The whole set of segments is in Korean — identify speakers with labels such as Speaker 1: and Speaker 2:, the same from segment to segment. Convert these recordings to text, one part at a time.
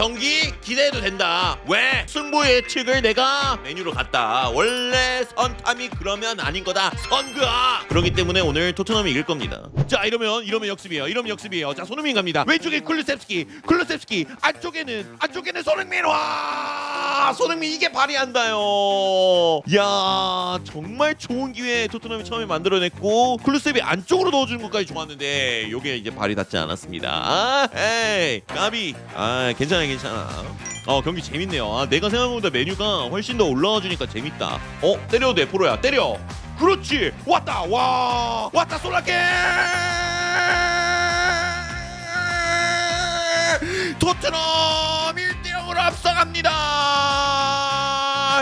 Speaker 1: 경기 기대해도 된다. 왜? 승부 예측을 내가 메뉴로 갔다. 원래 선탐이 그러면 아닌 거다. 선그아. 그렇기 때문에 오늘 토트넘이 이길 겁니다. 자 이러면 이러면 역습이에요. 이러면 역습이에요. 자 손흥민 갑니다. 왼쪽에 쿨루셉스키, 쿨루셉스키. 안쪽에는 안쪽에는 손흥민 와. 손흥민 이게 발휘한다요. 야 정말 좋은 기회 토트넘이 처음에 만들어냈고 쿨루셉이 안쪽으로 넣어주는 것까지 좋았는데 요게 이제 발이 닿지 않았습니다. 아, 에이 까비. 아 괜찮아 괜찮아. 어 경기 재밌네요. 아, 내가 생각한 것보다 메뉴가 훨씬 더 올라와 주니까 재밌다. 어 때려도 돼 프로야 때려. 그렇지 왔다 와 왔다 솔라게 토트넘 1대0으로 앞서갑니다.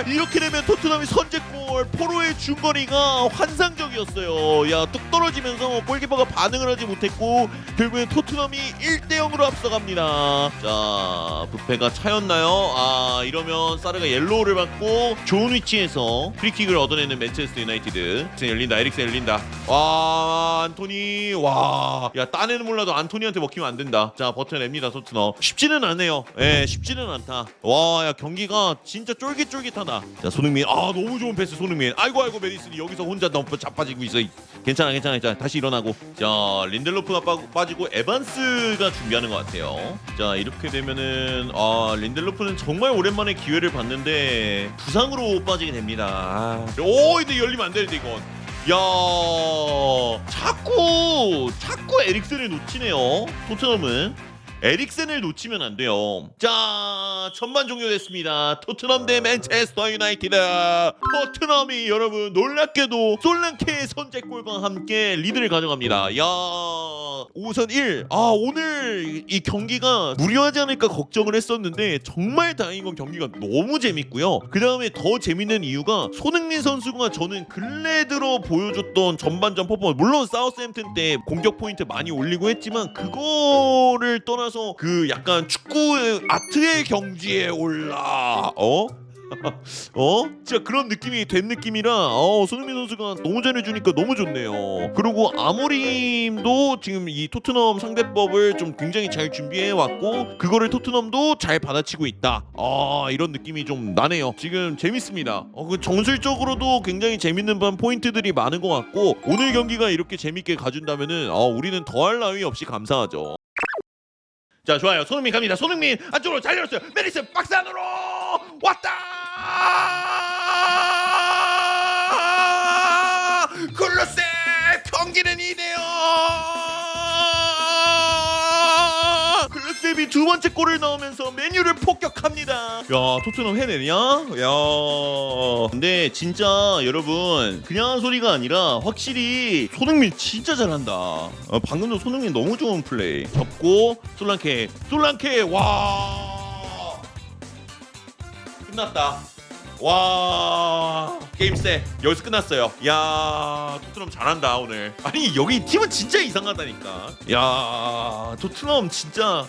Speaker 1: 이렇게 되면 토트넘이 선제골 포로의 중거리가 환상적이었어요. 야 뚝 떨어지면서 골키퍼가 반응을 하지 못했고 결국엔 토트넘이 1대 0으로 앞서갑니다. 자 부페가 차였나요? 아 이러면 사르가 옐로우를 받고 좋은 위치에서 프리킥을 얻어내는 맨체스터 유나이티드. 열린다. 에릭슨 열린다. 와 안토니 와야 딴에는 몰라도 안토니한테 먹히면 안 된다. 자 버텨냅니다 토트넘. 쉽지는 않네요. 예 쉽지는 않다. 와 야 경기가 진짜 쫄깃쫄깃 하다. 자 손흥민 아 너무 좋은 패스 손흥민. 아이고 아이고 메디슨이 여기서 혼자 너무 자빠지고 있어. 괜찮아 괜찮아 괜찮아 다시 일어나고 자 린델로프가 빠, 빠지고 에반스가 준비하는 것 같아요. 자 이렇게 되면은 아 린델로프는 정말 오랜만에 기회를 봤는데 부상으로 빠지게 됩니다. 아. 오 근데 열리면 안 되는데 이건. 야 자꾸 자꾸 에릭슨을 놓치네요 토트넘은 에릭슨을 놓치면 안 돼요. 자 전반 종료됐습니다. 토트넘 대 맨체스터 유나이티드. 토트넘이 여러분 놀랍게도 솔랑케의 선제골과 함께 리드를 가져갑니다. 야 우선 1. 아 오늘 이 경기가 무리하지 않을까 걱정을 했었는데 정말 다행인 건 경기가 너무 재밌고요. 그 다음에 더 재밌는 이유가 손흥민 선수가 저는 근래 들어 보여줬던 전반전 퍼포먼스 물론 사우스햄튼 때 공격 포인트 많이 올리고 했지만 그거를 떠나 서 그 약간 축구의 아트의 경지에 올라 어? 어? 진짜 그런 느낌이 된 느낌이라 어, 손흥민 선수가 너무 잘해주니까 너무 좋네요. 그리고 아모림도 지금 이 토트넘 상대법을 좀 굉장히 잘 준비해 왔고 그거를 토트넘도 잘 받아치고 있다. 아 이런 느낌이 좀 나네요. 지금 재밌습니다. 어, 그 정술적으로도 굉장히 재밌는 반 포인트들이 많은 것 같고 오늘 경기가 이렇게 재밌게 가준다면은 어, 우리는 더할 나위 없이 감사하죠. 자 좋아요. 손흥민 갑니다. 손흥민 안쪽으로 잘 열었어요. 메리스 박스 안으로 왔다! 굴루세 경기는 2 대0 클루셉이 두 번째 골을 넣으면서 메뉴를 폭격합니다. 야 토트넘 해내냐? 야. 근데 진짜 여러분 그냥 한 소리가 아니라 확실히 손흥민 진짜 잘한다. 어, 방금도 손흥민 너무 좋은 플레이. 접고 솔랑케 솔랑케 와. 끝났다. 와 게임 세 여기서 끝났어요. 야 토트넘 잘한다 오늘. 아니 여기 팀은 진짜 이상하다니까. 야 토트넘 진짜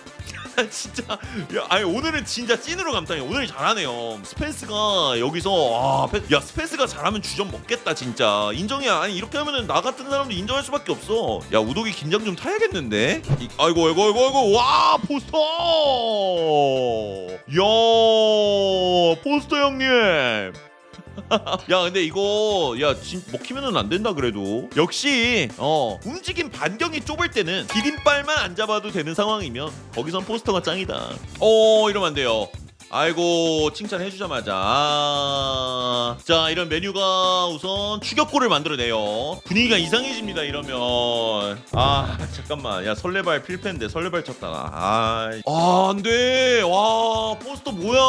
Speaker 1: 진짜 야 아니 오늘은 진짜 찐으로 감탄해. 오늘 잘하네요. 스펜스가 여기서 아, 페- 야 스펜스가 잘하면 주전 먹겠다 진짜 인정이야. 아니 이렇게 하면은 나 같은 사람도 인정할 수밖에 없어. 야 우독이 긴장 좀 타야겠는데. 이- 아이고 아이고 아이고 아이고 와 포스터. 야 포스터 형님. 야 근데 이거 야 진, 먹히면은 안 된다 그래도. 역시 어 움직임 반경이 좁을 때는 디딤발만 안 잡아도 되는 상황이면 거기선 포스터가 짱이다. 어 이러면 안 돼요 아이고 칭찬해 주자마자. 아, 자 이런 메뉴가 우선 추격골을 만들어내요. 분위기가 이상해집니다 이러면. 아 잠깐만. 야 설레발 필패인데 설레발 쳤다. 아, 아 안돼. 와 포스터 뭐야?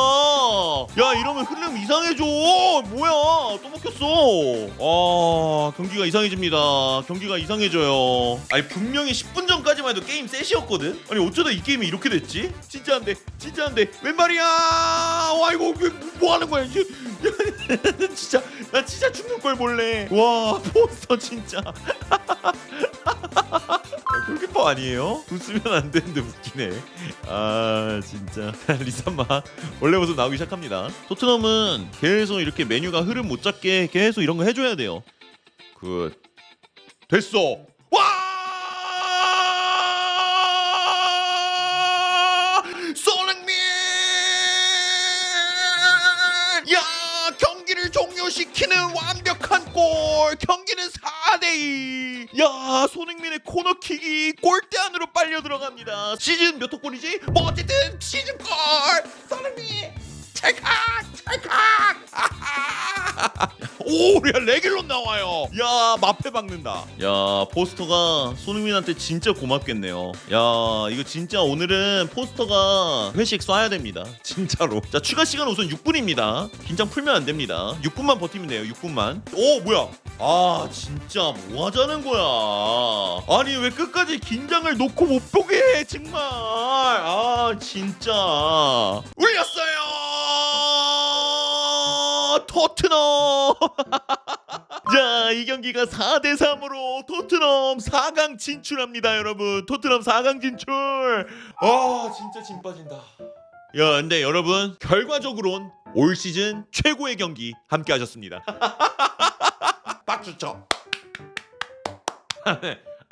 Speaker 1: 야 이러면 흐름 이상해져. 뭐야? 또 먹혔어. 아 경기가 이상해집니다. 경기가 이상해져요. 아니 분명히 10분 전까지만 해도 게임 셋이었거든 아니 어쩌다 이 게임이 이렇게 됐지 진짜 안돼 진짜 안돼 왼발이야 와 이거 왜, 뭐 하는 거야 진짜 나 진짜 죽는 걸 볼래 와 포스터 진짜 골키퍼 아니에요? 웃으면 안 되는데 웃기네. 아 진짜 리산마 원래 모습 나오기 시작합니다. 토트넘은 계속 이렇게 메뉴가 흐름 못 잡게 계속 이런 거 해줘야 돼요. 굿 됐어. 야 경기를 종료시키는 완벽한 골. 경기는 4대2 야 손흥민의 코너킥이 골대 안으로 빨려 들어갑니다. 시즌 몇 호 골이지? 뭐 어쨌든 시즌 골. 오, 야 레길론 나와요. 야 마패 박는다. 야 포스터가 손흥민한테 진짜 고맙겠네요. 야 이거 진짜 오늘은 포스터가 회식 쏴야 됩니다. 진짜로. 자 추가 시간 우선 6분입니다. 긴장 풀면 안 됩니다. 6분만 버티면 돼요. 6분만. 오 뭐야? 아 진짜 뭐 하자는 거야? 아니 왜 끝까지 긴장을 놓고 못 보게 해 정말? 아 진짜 울렸어요. 토트넘. 자, 이 경기가 4대 3으로 토트넘 4강 진출합니다, 여러분. 토트넘 4강 진출. 아, 진짜 진 빠진다. 야, 근데 여러분, 결과적으론 올 시즌 최고의 경기 함께 하셨습니다. 박수 쳐.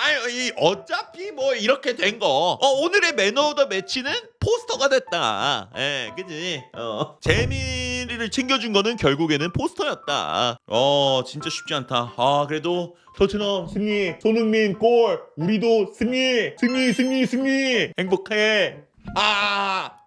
Speaker 1: 아유, 이 어차피 뭐 이렇게 된 거. 어, 오늘의 매너 오브 더 매치는 포스터가 됐다. 예, 그지? 어. 재미 를 챙겨준 거는 결국에는 포스터였다. 어, 진짜 쉽지 않다. 아, 그래도 토트넘 승리, 손흥민 골, 우리도 승리, 승리, 승리, 승리. 행복해. 아,